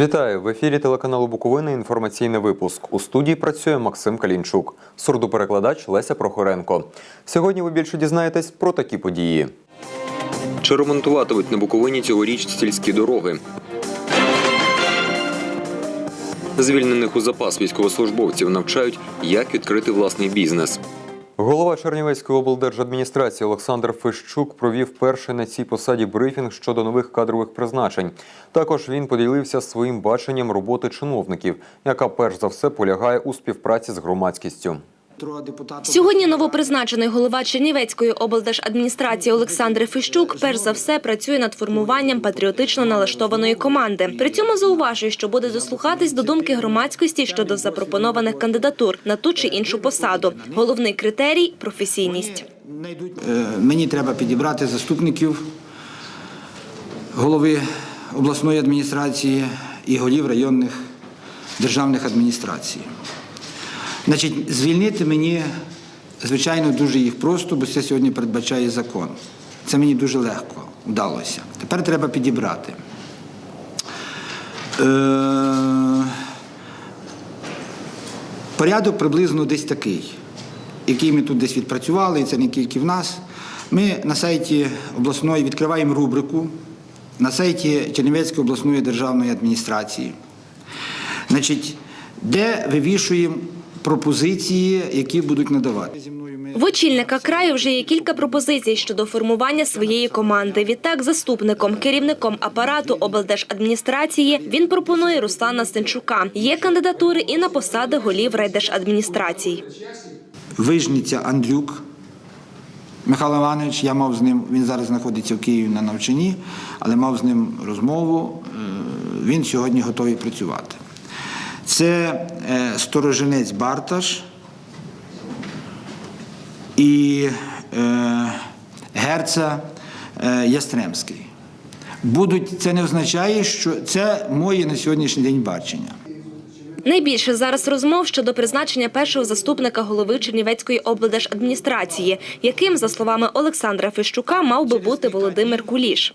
Вітаю в ефірі телеканалу Буковина. Інформаційний випуск. У студії працює Максим Калінчук, сурдоперекладач Леся Прохоренко. Сьогодні ви більше дізнаєтесь про такі події. Чи ремонтуватимуть на Буковині цьогоріч сільські дороги? Звільнених у запас військовослужбовців навчають, як відкрити власний бізнес. Голова Чернівецької облдержадміністрації Олександр Фищук провів перший на цій посаді брифінг щодо нових кадрових призначень. Також він поділився своїм баченням роботи чиновників, яка перш за все полягає у співпраці з громадськістю. Сьогодні новопризначений голова Чернівецької облдержадміністрації Олександр Фищук перш за все працює над формуванням патріотично налаштованої команди. При цьому зауважує, що буде дослухатись до думки громадськості щодо запропонованих кандидатур на ту чи іншу посаду. Головний критерій професійність. Е, Мені треба підібрати заступників голови обласної адміністрації і голів районних державних адміністрацій. Значить, звільнити мені, звичайно, дуже їх просто, бо це сьогодні передбачає закон. Це мені дуже легко вдалося. Тепер треба підібрати. Е, Порядок приблизно десь такий, який ми тут десь відпрацювали, і це не тільки в нас. Ми на сайті обласної відкриваємо рубрику на сайті Чернівецької обласної державної адміністрації, значить, де вивішуємо пропозиції, які будуть надавати. В очільника краю вже є кілька пропозицій щодо формування своєї команди. Відтак, заступником, керівником апарату облдержадміністрації він пропонує Руслана Сенчука. Є кандидатури і на посади голів райдержадміністрацій. Вижниця Андрюк Михайло Іванович, я мав з ним, він зараз знаходиться в Києві на навчанні, але мав з ним розмову. е, Він сьогодні готовий працювати. Це е, сторожинець Барташ і е, герца е, Ястремський. Будуть, це не означає, що це моє на сьогоднішній день бачення. Найбільше зараз розмов щодо призначення першого заступника голови Чернівецької облдержадміністрації, яким, за словами Олександра Фищука, мав би бути Володимир Куліш.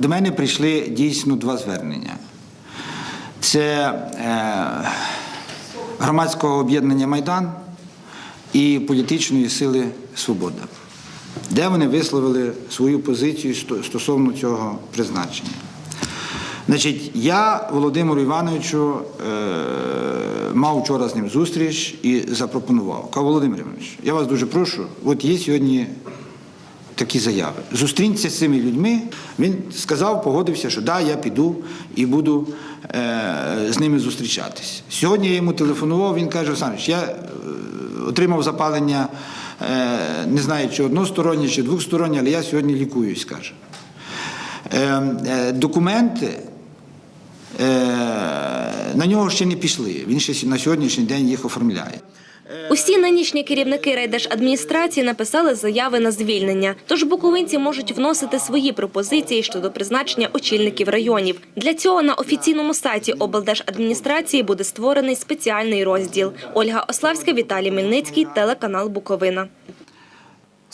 До мене прийшли дійсно два звернення. Це е, громадського об'єднання Майдан і політичної сили Свобода, де вони висловили свою позицію стосовно цього призначення. Значить, я Володимиру Івановичу е, мав вчора з ним зустріч і запропонував. Кажу, Володимир Іванович, я вас дуже прошу, от є сьогодні такі заяви. Зустрінься з цими людьми. Він сказав, погодився, що да, я піду і буду з ними зустрічатись. Сьогодні я йому телефонував, він каже, Олександрович, я е, отримав запалення, е, не знаю, чи одностороннє, чи двостороннє, але я сьогодні лікуюсь, каже. Е, е, документи е, на нього ще не пішли. Він ще на сьогоднішній день їх оформляє. Усі нинішні керівники райдержадміністрації написали заяви на звільнення. Тож буковинці можуть вносити свої пропозиції щодо призначення очільників районів. Для цього на офіційному сайті облдержадміністрації буде створений спеціальний розділ. Ольга Ославська, Віталій Мельницький, телеканал Буковина.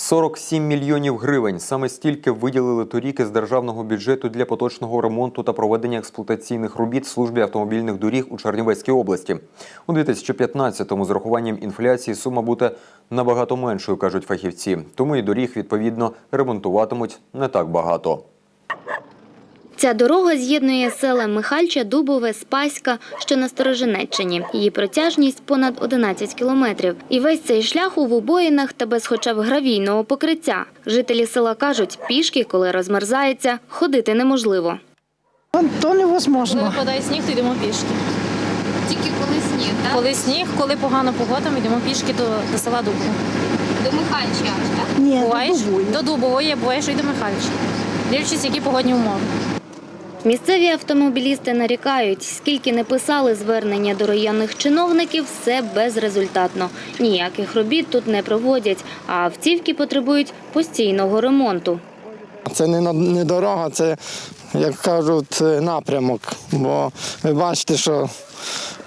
47 мільйонів гривень. Саме стільки виділили торік із державного бюджету для поточного ремонту та проведення експлуатаційних робіт службі автомобільних доріг у Чернівецькій області. У 2015-му з урахуванням інфляції сума буде набагато меншою, кажуть фахівці. Тому і доріг відповідно ремонтуватимуть не так багато. Ця дорога з'єднує села Михальча, Дубове, Спаська, що на Сторожинеччині. Її протяжність понад 11 кілометрів. І весь цей шлях у вибоїнах та без хоча б гравійного покриття. Жителі села кажуть, пішки, коли розмерзається, ходити неможливо. То, невозможно. Коли випадає сніг, то йдемо пішки. Тільки коли сніг, так? Коли сніг, коли погана погода, ми йдемо пішки до, до села Дубово. До Михальча, так? Ні, Буваєш? до Дубової. До Дубової, буваєш і до Михайловича. Дивлячись, які погодні умови. Місцеві автомобілісти нарікають, скільки не писали звернення до районних чиновників, все безрезультатно. Ніяких робіт тут не проводять, а автівки потребують постійного ремонту. Це не, дорога, це, як кажуть, е, напрямок. Бо ви бачите, що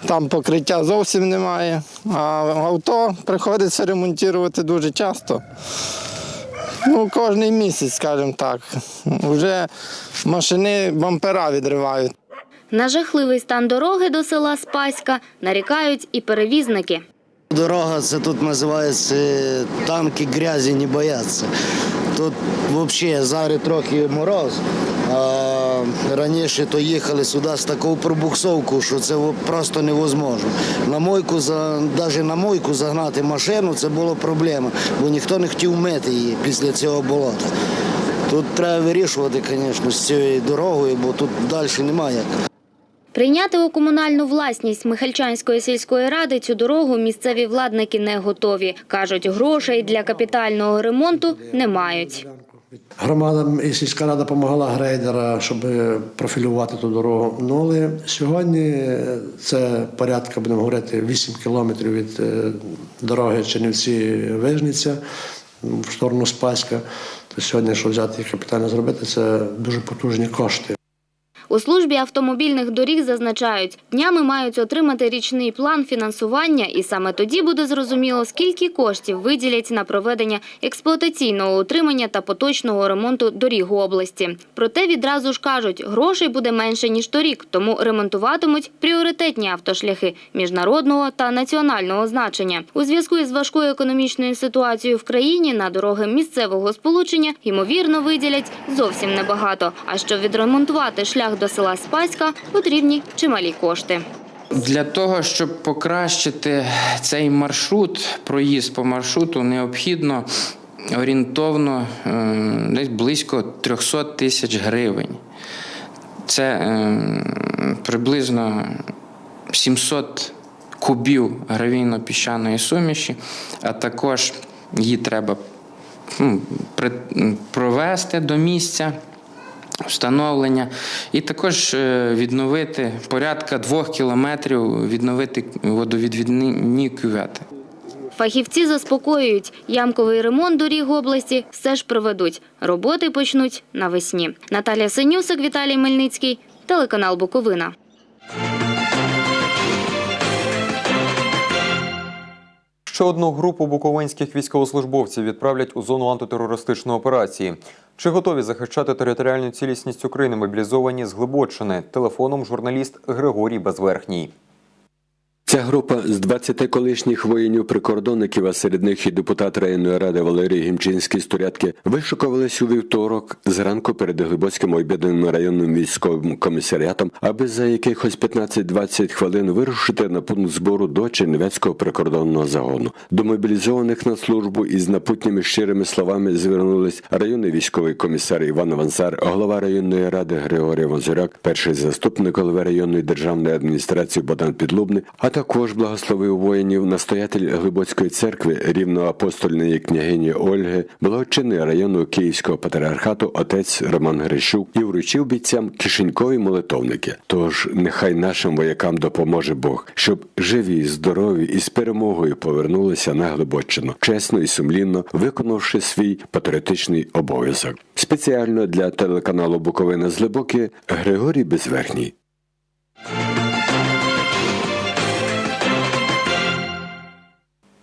там покриття зовсім немає, а авто приходиться ремонтувати дуже часто. Ну, кожен місяць, скажімо так. Вже машини бампера відривають. На жахливий стан дороги до села Спаська нарікають і перевізники. Дорога це тут називається е, танки грязі не бояться. Тут взагалі зараз трохи мороз. А раніше то їхали сюди з такою пробуксовкою, що це просто невозможно. На мойку, навіть на мойку загнати машину це було проблема, бо ніхто не хотів мити її після цього болота. Тут треба вирішувати, звісно, з цією дорогою, бо тут далі немає як. Прийняти у комунальну власність Михальчанської сільської ради цю дорогу місцеві владники не готові. Кажуть, грошей для капітального ремонту не мають. Громада сільська рада допомагала грейдера, щоб профілювати ту дорогу. Ну але сьогодні це порядка, будемо говорити, 8 кілометрів від е, дороги Чернівці-Вижниця в сторону Спаська. То сьогодні, що взяти і капітально зробити, це дуже потужні кошти. У службі автомобільних доріг зазначають, днями мають отримати річний план фінансування, і саме тоді буде зрозуміло, скільки коштів виділять на проведення експлуатаційного утримання та поточного ремонту доріг області. Проте відразу ж кажуть, грошей буде менше ніж торік, тому ремонтуватимуть пріоритетні автошляхи міжнародного та національного значення. У зв'язку із важкою економічною ситуацією в країні на дороги місцевого сполучення ймовірно виділять зовсім небагато. А щоб відремонтувати шлях до села Спаська, потрібні чималі кошти. Для того, щоб покращити цей маршрут, проїзд по маршруту, необхідно орієнтовно е, десь близько 300 тисяч гривень. Це е, приблизно 700 кубів гравійно-піщаної суміші, а також її треба ну, провести до місця встановлення, і також е, відновити порядка двох кілометрів, відновити водовідвідні кювети. Фахівці заспокоюють, ямковий ремонт доріг області все ж проведуть. Роботи почнуть навесні. Наталія Синюсик, Віталій Мельницький, телеканал Буковина. Ще одну групу буковинських військовослужбовців відправлять у зону антитерористичної операції. Чи готові захищати територіальну цілісність України мобілізовані з Глибочини? Телефоном журналіст Григорій Безверхній. Ця група з 20 колишніх воїнів-прикордонників, а серед них і депутат районної ради Валерій Гімчинський з Турятки, вишукувались у вівторок зранку перед Глибоцьким об'єднаним районним військовим комісаріатом, аби за якихось 15-20 хвилин вирушити на пункт збору до Чернівецького прикордонного загону. До мобілізованих на службу із напутніми щирими словами звернулись районний військовий комісар Іван Вансар, голова районної ради Григорій Вонзоряк, перший заступник голови районної державної адміністрації Богдан Підлубний, а також благословив воїнів настоятель Глибоцької церкви рівноапостольної княгині Ольги, благочинний району Київського патріархату отець Роман Грищук і вручив бійцям кишенькові молитовники. Тож нехай нашим воякам допоможе Бог, щоб живі, здорові і з перемогою повернулися на Глибоччину, чесно і сумлінно виконавши свій патріотичний обов'язок. Спеціально для телеканалу Буковина з Глибоки Григорій Безверхній.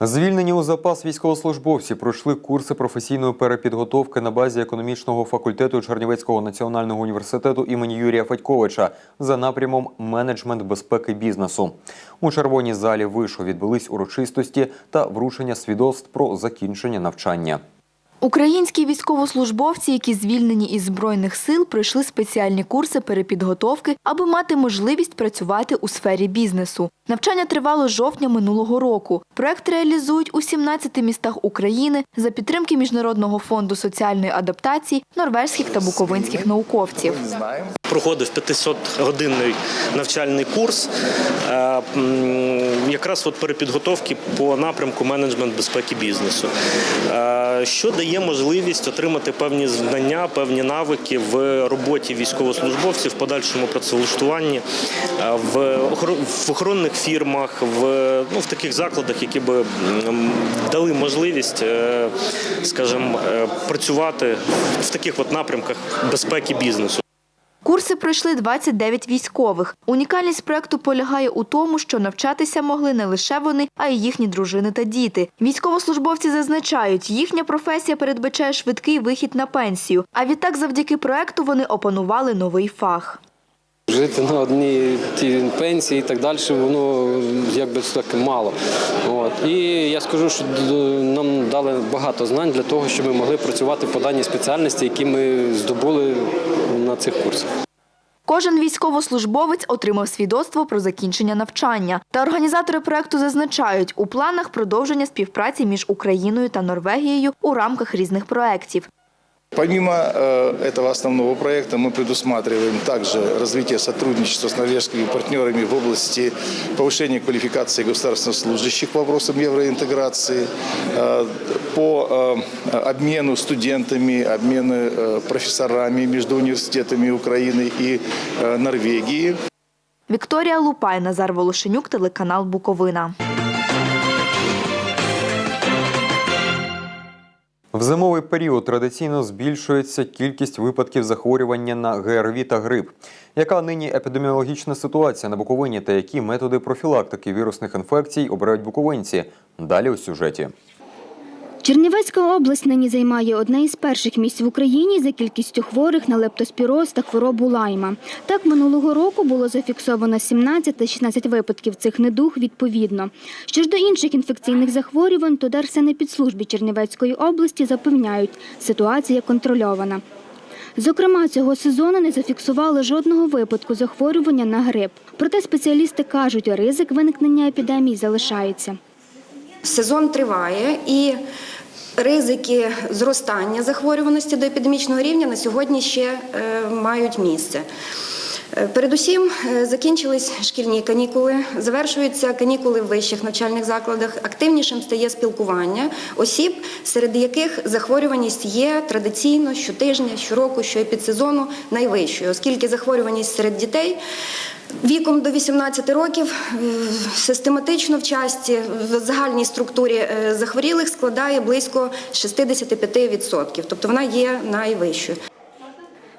Звільнені у запас військовослужбовці пройшли курси професійної перепідготовки на базі економічного факультету Чернівецького національного університету імені Юрія Федьковича за напрямом менеджмент безпеки бізнесу. У червоній залі вишу відбулись урочистості та вручення свідоцтв про закінчення навчання. Українські військовослужбовці, які звільнені із збройних сил, пройшли спеціальні курси перепідготовки, аби мати можливість працювати у сфері бізнесу. Навчання тривало з жовтня минулого року. Проект реалізують у 17 містах України за підтримки Міжнародного фонду соціальної адаптації норвезьких та буковинських науковців. проходив 500-годинний навчальний курс е, якраз от перепідготовки по напрямку менеджмент безпеки бізнесу, е, що дає можливість отримати певні знання, певні навики в роботі військовослужбовців, в подальшому працевлаштуванні, е, в охоронних фірмах, в, ну, в таких закладах, які би дали можливість, е, скажімо, е, працювати в таких от напрямках безпеки бізнесу. Курси пройшли 29 військових. Унікальність проекту полягає у тому, що навчатися могли не лише вони, а й їхні дружини та діти. Військовослужбовці зазначають, їхня професія передбачає швидкий вихід на пенсію. А відтак, завдяки проекту, вони опанували новий фах. Жити на одній тій пенсії і так далі, воно якби так мало. От. І я скажу, що нам дали багато знань для того, щоб ми могли працювати по даній спеціальності, які ми здобули на цих курсах. Кожен військовослужбовець отримав свідоцтво про закінчення навчання. Та організатори проекту зазначають, у планах продовження співпраці між Україною та Норвегією у рамках різних проєктів. Помимо э, этого основного проекта мы предусматриваем также развитие сотрудничества с норвежскими партнерами в области повышения квалификации государственных служащих по вопросам евроинтеграции, э, по э, обмену студентами, обмену э, профессорами между университетами Украины и э, Норвегии. Вікторія Лупай, Назар Волошенюк, телеканал Буковина. В зимовий період традиційно збільшується кількість випадків захворювання на ГРВІ та грип. Яка нині епідеміологічна ситуація на Буковині та які методи профілактики вірусних інфекцій обирають буковинці? Далі у сюжеті. Чернівецька область нині займає одне із перших місць в Україні за кількістю хворих на лептоспіроз та хворобу лайма. Так, минулого року було зафіксовано 17 та 16 випадків цих недуг відповідно. Що ж до інших інфекційних захворювань, то Держсанепідслужбі Чернівецької області запевняють, ситуація контрольована. Зокрема, цього сезону не зафіксували жодного випадку захворювання на грип. Проте спеціалісти кажуть, ризик виникнення епідемії залишається. Сезон триває і ризики зростання захворюваності до епідемічного рівня на сьогодні ще е, мають місце. Е, Передусім е, закінчились шкільні канікули, завершуються канікули в вищих навчальних закладах. Активнішим стає спілкування осіб, серед яких захворюваність є традиційно щотижня, щороку, щоепідсезону найвищою, оскільки захворюваність серед дітей. Віком до 18 років е, систематично в часті в загальній структурі е, захворілих складає близько 65%, тобто вона є найвищою.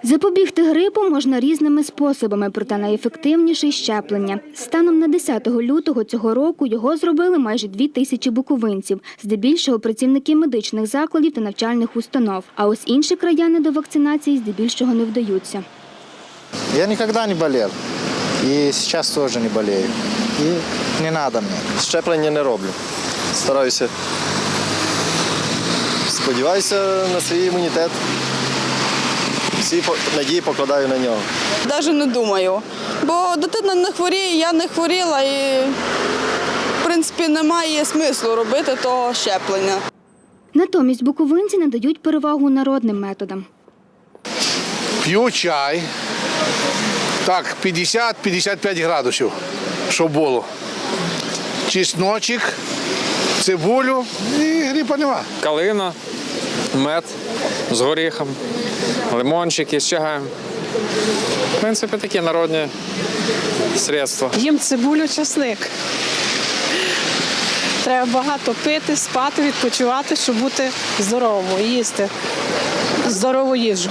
Запобігти грипу можна різними способами, проте найефективніший – щеплення. Станом на 10 лютого цього року його зробили майже дві тисячі буковинців, здебільшого працівники медичних закладів та навчальних установ. А ось інші краяни до вакцинації здебільшого не вдаються. Я никогда не болел. І зараз теж не болею. І не треба мені. Щеплення не роблю. Стараюся. Сподіваюся на свій імунітет. Всі надії покладаю на нього. Навіть не думаю. Бо дитина не хворіє, я не хворіла і, в принципі, немає смислу робити того щеплення. Натомість буковинці надають перевагу народним методам. П'ю чай. Так, 50-55 градусів, щоб було. Чесночок, цибулю і гріпа нема. Калина, мед з горіхом, лимончики з чагаєм. В принципі, такі народні средства. Їм цибулю, часник. Треба багато пити, спати, відпочивати, щоб бути здоровому, їсти здорову їжу.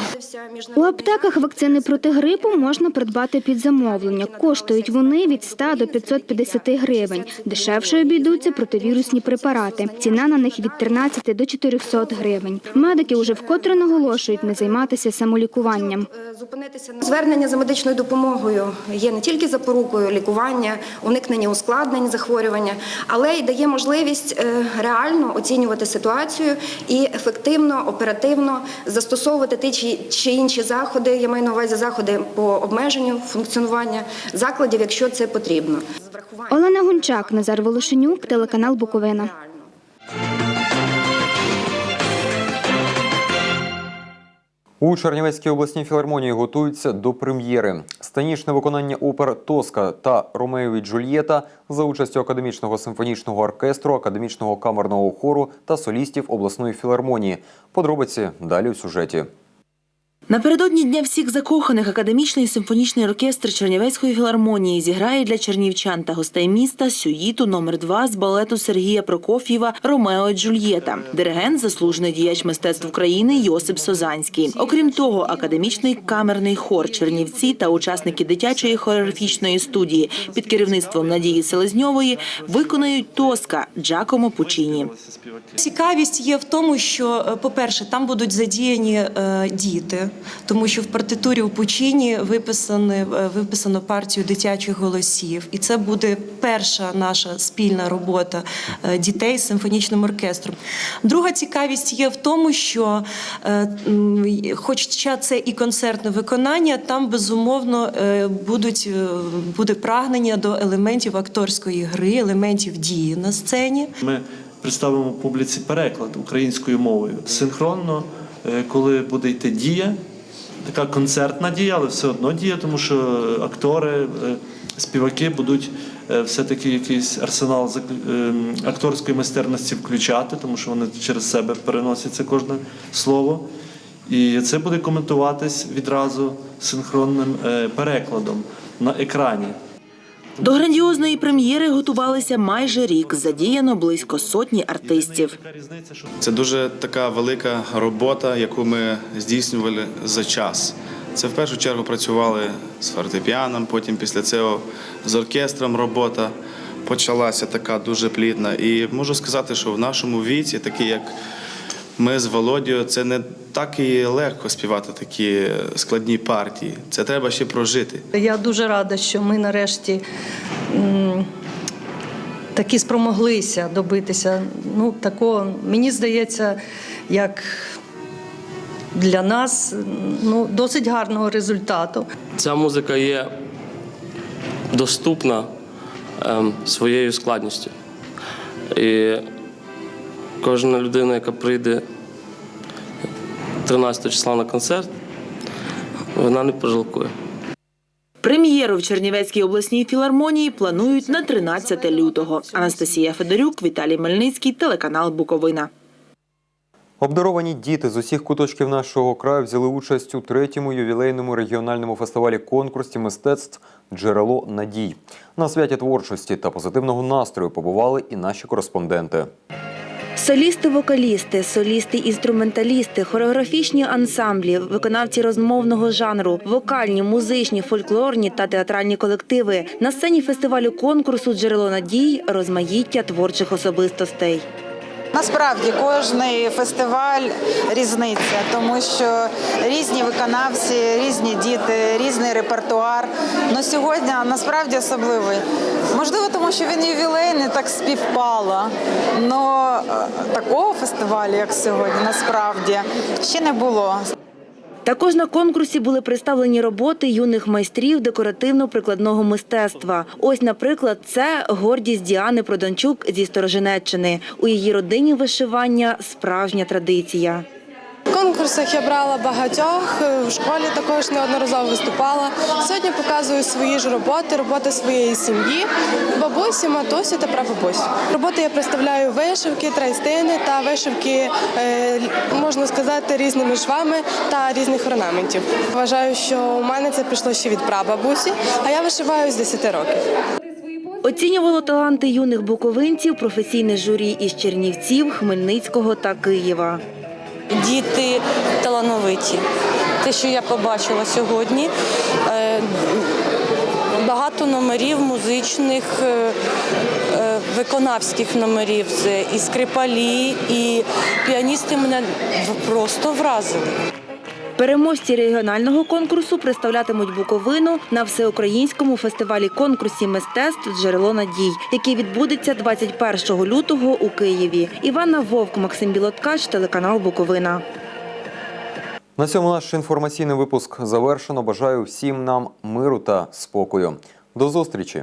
У аптеках вакцини проти грипу можна придбати під замовлення. Коштують вони від 100 до 550 гривень. Дешевше обійдуться противірусні препарати. Ціна на них від 13 до 400 гривень. Медики уже вкотре наголошують не займатися самолікуванням. Звернення за медичною допомогою є не тільки запорукою лікування, уникнення ускладнень захворювання, але й дає можливість е, реально оцінювати ситуацію і ефективно, оперативно застосовувати ті чи- інші заходи. Я маю на увазі заходи по обмеженню функціонування закладів, якщо це потрібно. Олена Гунчак, Назар Волошенюк, телеканал Буковина. У Чернівецькій обласній філармонії готуються до прем'єри. Станічне виконання опер Тоска та Ромео Джульєта за участю академічного симфонічного оркестру, академічного камерного хору та солістів обласної філармонії. Подробиці далі у сюжеті. Напередодні Дня всіх закоханих академічний симфонічний оркестр Чернівецької філармонії зіграє для чернівчан та гостей міста сюїту номер 2 з балету Сергія Прокоф'єва Ромео Джульєта. Диригент, заслужений діяч мистецтв України Йосип Созанський. Окрім того, академічний камерний хор Чернівці та учасники дитячої хореографічної студії під керівництвом Надії Селезньової виконають Тоска Джакомо Пучіні. Цікавість є в тому, що, е, по-перше, там будуть задіяні е, діти. Тому що в партитурі у Пучині виписано, виписано партію дитячих голосів, і це буде перша наша спільна робота е, дітей з симфонічним оркестром. Друга цікавість є в тому, що, е, хоча це і концертне виконання, там безумовно е, будуть е, буде прагнення до елементів акторської гри, елементів дії на сцені. Ми представимо публіці переклад українською мовою. Синхронно, е, коли буде йти дія, така концертна дія, але все одно дія, тому що е, актори, е, співаки будуть е, все-таки якийсь арсенал акторської майстерності включати, тому що вони через себе переносяться кожне слово. І це буде коментуватись відразу синхронним перекладом на екрані. До грандіозної прем'єри готувалися майже рік. Задіяно близько сотні артистів. Це дуже така велика робота, яку ми здійснювали за час. Це в першу чергу працювали з фортепіаном, потім після цього з оркестром робота почалася така дуже плідна. І можу сказати, що в нашому віці, такі як ми з Володією, це не так і легко співати такі складні партії. Це треба ще прожити. Я дуже рада, що ми нарешті таки спромоглися добитися. Ну, такого, мені здається, як для нас ну, досить гарного результату. Ця музика є доступна ем, своєю складністю. І кожна людина, яка прийде 13 числа на концерт, вона не пожалкує. Прем'єру в Чернівецькій обласній філармонії планують на 13 лютого. Анастасія Федорюк, Віталій Мельницький, телеканал Буковина. Обдаровані діти з усіх куточків нашого краю взяли участь у третьому ювілейному регіональному фестивалі конкурсі мистецтв Джерело надій. На святі творчості та позитивного настрою побували і наші кореспонденти. Солісти-вокалісти, солісти-інструменталісти, хореографічні ансамблі, виконавці розмовного жанру, вокальні, музичні, фольклорні та театральні колективи. На сцені фестивалю конкурсу Джерело надій розмаїття творчих особистостей. Насправді кожний фестиваль різниця, тому що різні виконавці, різні діти, різний репертуар. Ну сьогодні насправді особливий. Можливо, тому що він ювілейний так співпало. Но е, такого фестивалю, як сьогодні, насправді ще не було. Також на конкурсі були представлені роботи юних майстрів декоративно-прикладного мистецтва. Ось, наприклад, це гордість Діани Проданчук зі Сторожинеччини. У її родині вишивання справжня традиція. Конкурсах я брала багатьох, е, в школі також неодноразово виступала. Сьогодні показую свої ж роботи, роботи своєї сім'ї, бабусі, матусі та прабабусі. Роботи я представляю вишивки, трайстини та вишивки, е, можна сказати, різними швами та різних орнаментів. Вважаю, що у мене це пішло ще від прабабусі, а я вишиваю з 10 років. Оцінювало таланти юних буковинців професійне журі із Чернівців, Хмельницького та Києва. Діти талановиті. Те, що я побачила сьогодні, е, багато номерів музичних, е, е, виконавських номерів. Це і скрипалі, і піаністи мене просто вразили. Переможці регіонального конкурсу представлятимуть Буковину на всеукраїнському фестивалі конкурсі мистецтв Джерело надій, який відбудеться 21 лютого у Києві. Івана Вовк, Максим Білоткач, телеканал Буковина. На цьому наш інформаційний випуск завершено. Бажаю всім нам миру та спокою. До зустрічі!